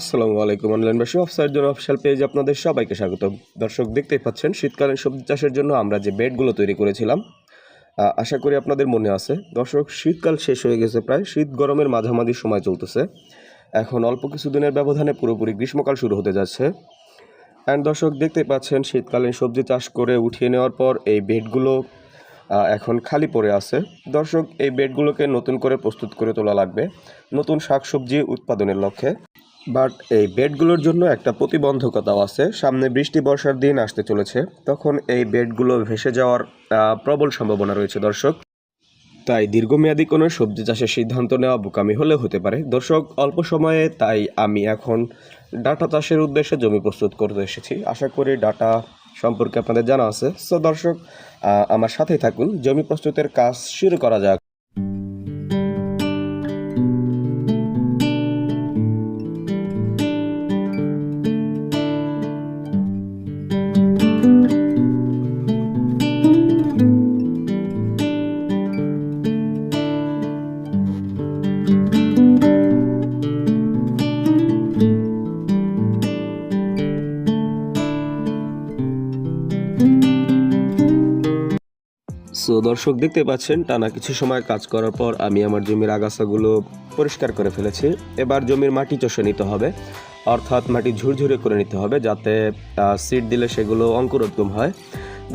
আসসালামু আলাইকুম অনলাইন বাসী অফসাইড জন্য অফিসিয়াল পেজে আপনাদের সবাইকে স্বাগত দর্শক, দেখতেই পাচ্ছেন, শীতকালীন সবজি চাষের জন্য আমরা যে বেডগুলো তৈরি করেছিলাম আশা করি আপনাদের মনে আছে। দর্শক, শীতকাল শেষ হয়ে গেছে প্রায়, শীত গরমের মাঝামাঝি সময় চলতেছে। এখন অল্প কিছু দিনের ব্যবধানে পুরোপুরি গ্রীষ্মকাল শুরু হতে যাচ্ছে। অ্যান্ড দর্শক, দেখতেই পাচ্ছেন, শীতকালীন সবজি চাষ করে উঠিয়ে নেওয়ার পর এই বেডগুলো এখন খালি পড়ে আছে। দর্শক, এই বেডগুলোকে নতুন করে প্রস্তুত করে তোলা লাগবে। নতুন শাকসবজি উৎপাদনের লক্ষ্যে। বাট এই বেডগুলোর জন্য একটা প্রতিবন্ধকতাও আছে। সামনে বৃষ্টি বর্ষার দিন আসতে চলেছে। তখন এই বেডগুলো ভেসে যাওয়ার প্রবল সম্ভাবনা রয়েছে, দর্শক। তাই দীর্ঘমেয়াদী কোনো সবজি চাষের সিদ্ধান্ত নেওয়া বোকামি হলেও হতে পারে। দর্শক, অল্প সময়ে তাই আমি এখন ডাটা চাষের উদ্দেশ্যে জমি প্রস্তুত করতে এসেছি। আশা করি ডাটা সম্পর্কে আপনাদের জানা আছে। সো দর্শক আমার সাথেই থাকুন। জমি প্রস্তুতের কাজ শুরু করা যাক। সো দর্শক দেখতে পাচ্ছেন, টানা কিছু সময় কাজ করার পর আমি আমার জমির আগাছাগুলো পরিষ্কার করে ফেলেছি। এবার জমির মাটি চষে নিতে হবে, অর্থাৎ মাটি ঝুরঝুরে করে নিতে হবে যাতে সিড দিলে সেগুলো অঙ্কুরোদ্গম হয়।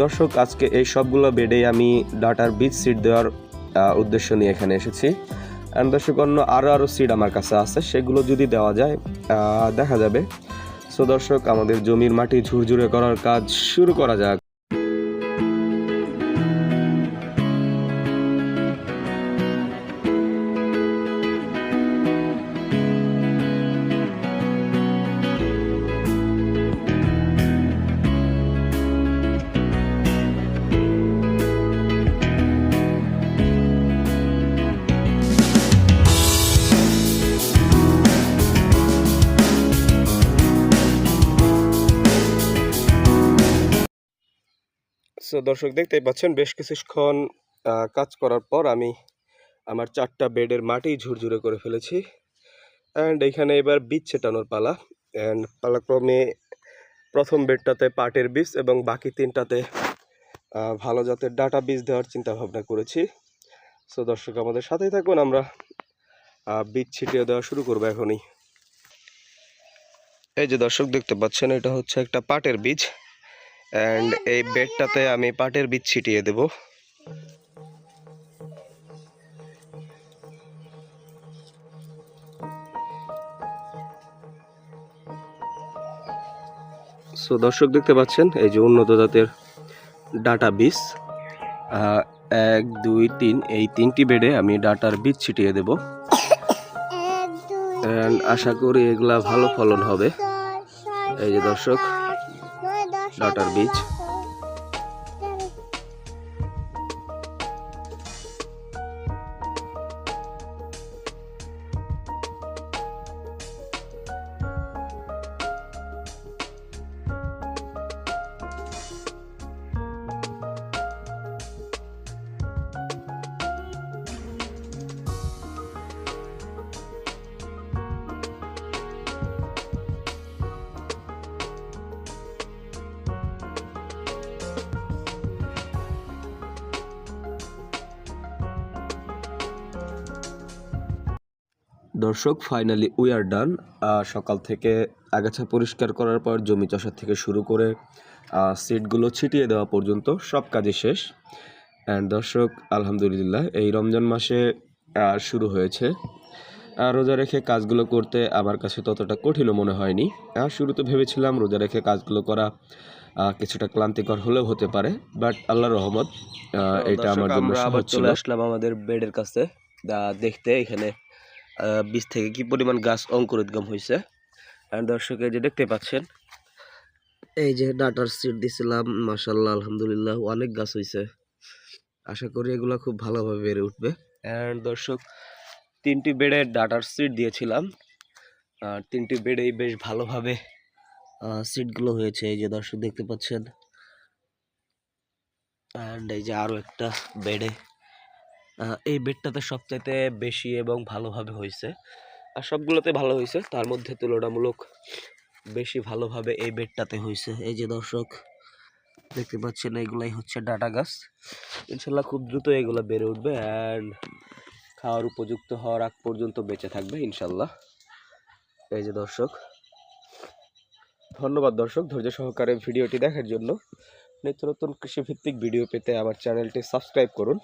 দর্শক, আজকে এই সবগুলো বেডেই আমি ডাটার বীজ সিড দেওয়ার উদ্দেশ্য নিয়ে এখানে এসেছি। অ্যান্ড দর্শক, অন্য আরও আরও সিড আমার কাছে আছে, সেগুলো যদি দেওয়া যায় দেখা যাবে। সো দর্শক, আমাদের জমির মাটি ঝুরঝুরে করার কাজ শুরু করা যাক। সো দর্শক দেখতেই পাচ্ছেন, বেশ কিছুক্ষণ কাজ করার পর আমি আমার চারটা বেডের মাটি ঝুরঝুরে করে ফেলেছি। অ্যান্ড এখানে এবার বীজ ছেটানোর পালা। অ্যান্ড পালাক্রমে প্রথম বেডটাতে পাটের বীজ এবং বাকি তিনটাতে ভালো জাতের ডাটা বীজ দেওয়ার চিন্তা ভাবনা করেছি। সো দর্শক আমাদের সাথেই থাকুন, আমরা বীজ ছিটিয়ে দেওয়া শুরু করব এখনই। এই যে দর্শক দেখতে পাচ্ছেন, এটা হচ্ছে একটা পাটের বীজ। অ্যান্ড এই বেডটাতে আমি পাটের বীজ ছিটিয়ে দেব। সো দর্শক দেখতে পাচ্ছেন এই যে উন্নত জাতের ডাটা বীজ। এক দুই তিন এই তিনটি বেডে আমি ডাটার বীজ ছিটিয়ে দেব। আশা করি এগুলা ভালো ফলন হবে। এই যে দর্শক ডাটার বীজ দর্শক ফাইনালি উই আর ডান সকাল থেকে আগাছা পরিষ্কার করার পর জমি চষার থেকে শুরু করে সিটগুলো ছিটিয়ে দেওয়া পর্যন্ত সব কাজই শেষ। অ্যান্ড দর্শক আলহামদুলিল্লাহ এই রমজান মাসে শুরু হয়েছে। রোজা রেখে কাজগুলো করতে আমার কাছে ততটা কঠিনও মনে হয়নি। শুরুতে ভেবেছিলাম রোজা রেখে কাজগুলো করা কিছুটা ক্লান্তিকর হলেও হতে পারে বাট আল্লাহর রহমত এটা আমার জন্য আবার ছিল। চলে আসলাম আমাদের বেডের কাছে। দেখতে এখানে বীজ থেকে কি পরিমাণ গাছ অঙ্কুরোদ্গম হয়েছে? দর্শক, এই যে দেখতে পাচ্ছেন, এই যে ডাটার সিট দিছিলাম মাশাল্লাহ আলহামদুলিল্লাহ, অনেক গাছ হয়েছে। আশা করি এগুলো খুব ভালোভাবে বেড়ে উঠবে। অ্যান্ড দর্শক, তিনটি বেডে ডাটার সিট দিয়েছিলাম। আর তিনটি বেডেই বেশ ভালোভাবে সিটগুলো হয়েছে। এই যে দর্শক, দেখতে পাচ্ছেন। অ্যান্ড এই যে আরও একটা বেডে এই বেডটাতে সবচাইতে বেশি এবং ভালোভাবে হয়েছে আর সবগুলোতে ভালো হয়েছে তার মধ্যে তুলনামূলক বেশি ভালোভাবে এই বেডটাতে হয়েছে এই যে দর্শক, দেখতে পাচ্ছেন এইগুলাই হচ্ছে ডাটা গাছ। ইনশাল্লাহ খুব দ্রুত এগুলো বেড়ে উঠবে অ্যান্ড খাওয়ার উপযুক্ত হওয়ার আগ পর্যন্ত বেঁচে থাকবে ইনশাল্লাহ। এই যে দর্শক, ধন্যবাদ দর্শক ধৈর্য সহকারে ভিডিওটি দেখার জন্য। নিত্য নতুন কৃষিভিত্তিক ভিডিও পেতে আমার চ্যানেলটি সাবস্ক্রাইব করুন।